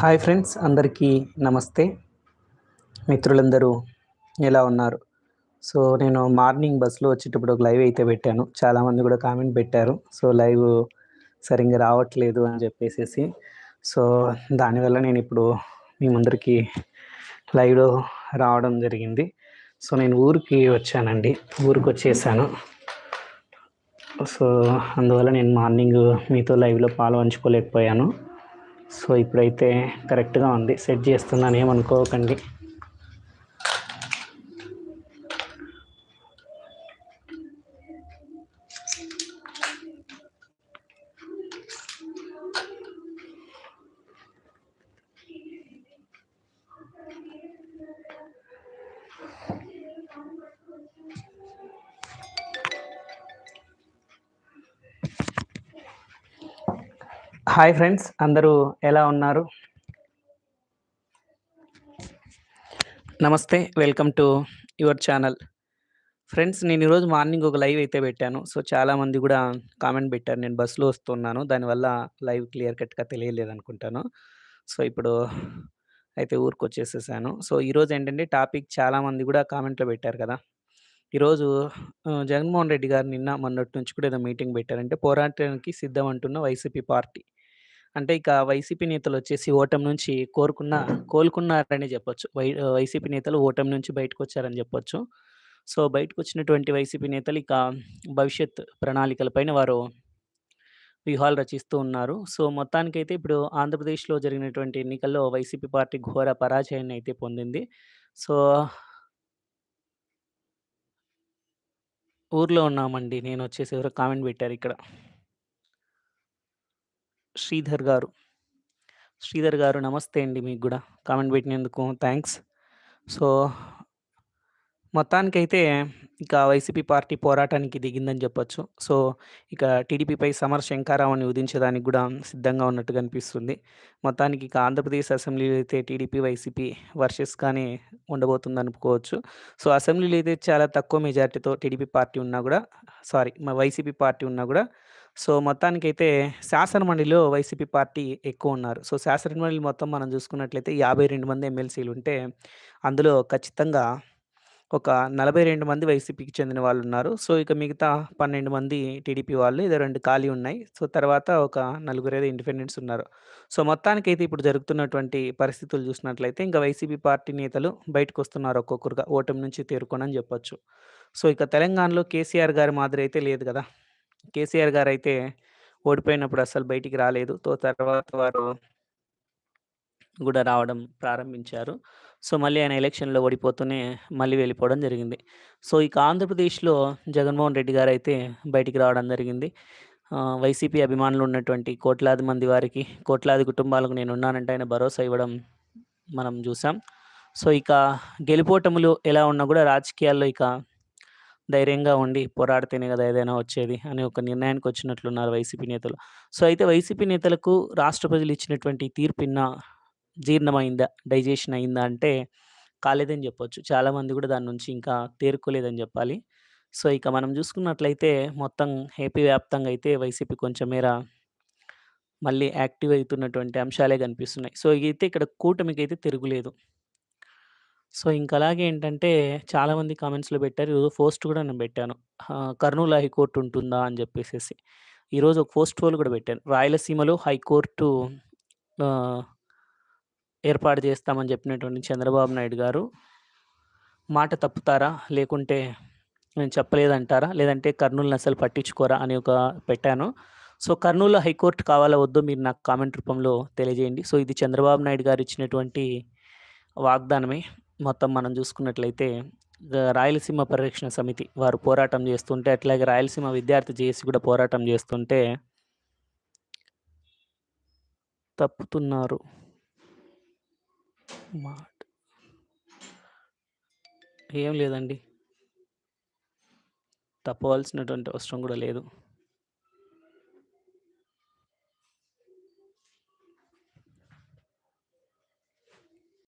Hi friends అందరికీ నమస్తే. మిత్రులందరూ ఎలా ఉన్నారు? సో నేను మార్నింగ్ బస్సులో వచ్చేటప్పుడు ఒక లైవ్ అయితే పెట్టాను. చాలామంది కూడా కామెంట్ పెట్టారు. సో లైవ్ సరిగ్గా రావట్లేదు అని చెప్పేసి సో దానివల్ల నేను ఇప్పుడు మీ ముందరికి లైవ్లో రావడం జరిగింది. సో నేను ఊరికి వచ్చానండి. ఊరికి వచ్చేసాను సో అందువల్ల నేను మార్నింగ్ మీతో లైవ్లో పాలు పంచుకోలేకపోయాను. సో ఇప్పుడైతే కరెక్ట్గా ఉంది. సెట్ చేస్తున్నాను ఏమనుకోకండి హాయ్ ఫ్రెండ్స్ అందరూ ఎలా ఉన్నారు? నమస్తే welcome to your channel. Friends నేను ఈరోజు మార్నింగ్ ఒక లైవ్ అయితే పెట్టాను. సో చాలామంది కూడా కామెంట్ పెట్టారు. నేను బస్సులో వస్తున్నాను. దానివల్ల లైవ్ క్లియర్ కట్గా తెలియలేదు అనుకుంటాను. సో ఇప్పుడు అయితే ఊరికి వచ్చేసేసాను సో ఈరోజు ఏంటంటే టాపిక్ చాలామంది కూడా కామెంట్లో పెట్టారు కదా. ఈరోజు జగన్మోహన్ రెడ్డి గారు నిన్న మొన్నటి నుంచి కూడా ఏదో మీటింగ్ పెట్టారంటే పోరాటానికి సిద్ధం అంటున్న వైసీపీ పార్టీ. అంటే ఇక వైసీపీ నేతలు వచ్చేసి ఓటమి నుంచి కోరుకున్న కోలుకున్నారని చెప్పొచ్చు. వై వైసీపీ నేతలు ఓటమి నుంచి బయటకు వచ్చారని చెప్పొచ్చు. సో బయటకు వచ్చినటువంటి వైసీపీ నేతలు ఇక భవిష్యత్ ప్రణాళికలపైన వారు వ్యూహాలు రచిస్తూ ఉన్నారు. సో మొత్తానికైతే ఇప్పుడు ఆంధ్రప్రదేశ్లో జరిగినటువంటి ఎన్నికల్లో వైసీపీ పార్టీ ఘోర పరాజయాన్ని అయితే పొందింది. సో ఊర్లో ఉన్నామండి. నేను వచ్చేసి ఎవరో కామెంట్ పెట్టారు ఇక్కడ. శ్రీధర్ గారు. శ్రీధర్ గారు నమస్తే అండి మీకు కూడా. కామెంట్ పెట్టినందుకు థ్యాంక్స్. సో మొత్తానికైతే ఇక వైసీపీ పార్టీ పోరాటానికి దిగిందని చెప్పొచ్చు. సో ఇక టీడీపీపై సమర శంకారావుని ఉదించడానికి కూడా సిద్ధంగా ఉన్నట్టు కనిపిస్తుంది మొత్తానికి ఇక ఆంధ్రప్రదేశ్ అసెంబ్లీలో అయితే టీడీపీ వైసీపీ వర్షెస్గానే ఉండబోతుంది అనుకోవచ్చు. సో అసెంబ్లీలో అయితే చాలా తక్కువ మెజార్టీతో టీడీపీ పార్టీ ఉన్నా కూడా సారీ మా వైసీపీ పార్టీ ఉన్నా కూడా సో మొత్తానికైతే శాసనమండలిలో వైసీపీ పార్టీ ఎక్కువ ఉన్నారు. సో శాసనమండలి మొత్తం మనం చూసుకున్నట్లయితే యాభై రెండు మంది ఎమ్మెల్సీలు ఉంటే అందులో ఖచ్చితంగా ఒక నలభై రెండు మంది వైసీపీకి చెందిన వాళ్ళు ఉన్నారు. సో ఇక మిగతా పన్నెండు మంది టీడీపీ వాళ్ళు ఇదో రెండు ఖాళీ ఉన్నాయి. సో తర్వాత ఒక నలుగురు ఏదో ఇండిపెండెంట్స్ ఉన్నారు. సో మొత్తానికైతే ఇప్పుడు జరుగుతున్నటువంటి పరిస్థితులు చూసినట్లయితే ఇంకా వైసీపీ పార్టీ నేతలు బయటకు వస్తున్నారు ఒక్కొక్కరుగా ఓటమి నుంచి తేరుకోనని చెప్పొచ్చు. సో ఇక తెలంగాణలో కేసీఆర్ గారి మాదిరి అయితే లేదు కదా? కేసీఆర్ గారు అయితే ఓడిపోయినప్పుడు అసలు బయటికి రాలేదు. తో తర్వాత వారు కూడా రావడం ప్రారంభించారు. సో మళ్ళీ ఆయన ఎలక్షన్లో ఓడిపోతూనే మళ్ళీ వెళ్ళిపోవడం జరిగింది. సో ఇక ఆంధ్రప్రదేశ్లో జగన్మోహన్ రెడ్డి గారు అయితే బయటికి రావడం జరిగింది. వైసీపీ అభిమానులు ఉన్నటువంటి కోట్లాది మంది వారికి కోట్లాది కుటుంబాలకు నేను ఉన్నానంటే ఆయన భరోసా ఇవ్వడం మనం చూసాం. సో ఇక గెలుపోటములు ఎలా ఉన్నా కూడా రాజకీయాల్లో ఇక ధైర్యంగా ఉండి పోరాడితేనే కదా ఏదైనా వచ్చేది అనే ఒక నిర్ణయానికి వచ్చినట్లున్నారు వైసీపీ నేతలు. సో అయితే వైసీపీ నేతలకు రాష్ట్ర ప్రజలు ఇచ్చినటువంటి తీర్పిన్న జీర్ణమైందా డైజెషన్ అయిందా అంటే కాలేదని చెప్పొచ్చు. చాలామంది కూడా దాని నుంచి ఇంకా తేరుకోలేదని చెప్పాలి. సో ఇక మనం చూసుకున్నట్లయితే మొత్తం ఏపీ వ్యాప్తంగా అయితే వైసీపీ కొంచెం మేర మళ్ళీ యాక్టివ్ అవుతున్నటువంటి అంశాలే కనిపిస్తున్నాయి. సో అయితే ఇక్కడ కూటమికి అయితే తిరుగులేదు. సో ఇంక అలాగే ఏంటంటే చాలామంది కామెంట్స్లో పెట్టారు. ఈరోజు పోస్ట్ కూడా నేను పెట్టాను. కర్నూలు హైకోర్టు ఉంటుందా అని చెప్పేసి ఈరోజు ఒక పోస్ట్ పోల్ కూడా పెట్టాను. రాయలసీమలో హైకోర్టు ఏర్పాటు చేస్తామని చెప్పినటువంటి చంద్రబాబు నాయుడు గారు మాట తప్పుతారా? లేకుంటే నేను చెప్పలేదంటారా? లేదంటే కర్నూలుని అసలు పట్టించుకోరా? అని ఒక పెట్టాను. సో కర్నూలు హైకోర్టు కావాలా వద్దో మీరు నాకు కామెంట్ రూపంలో తెలియజేయండి. సో ఇది చంద్రబాబు నాయుడు గారు ఇచ్చినటువంటి వాగ్దానమే. మొత్తం మనం చూసుకున్నట్లయితే రాయలసీమ పరిరక్షణ సమితి వారు పోరాటం చేస్తుంటే అట్లాగే రాయలసీమ విద్యార్థి జేసీ కూడా పోరాటం చేస్తుంటే తప్పుతున్నారు. ఏం లేదండి. తప్పవలసినటువంటి అవసరం కూడా లేదు.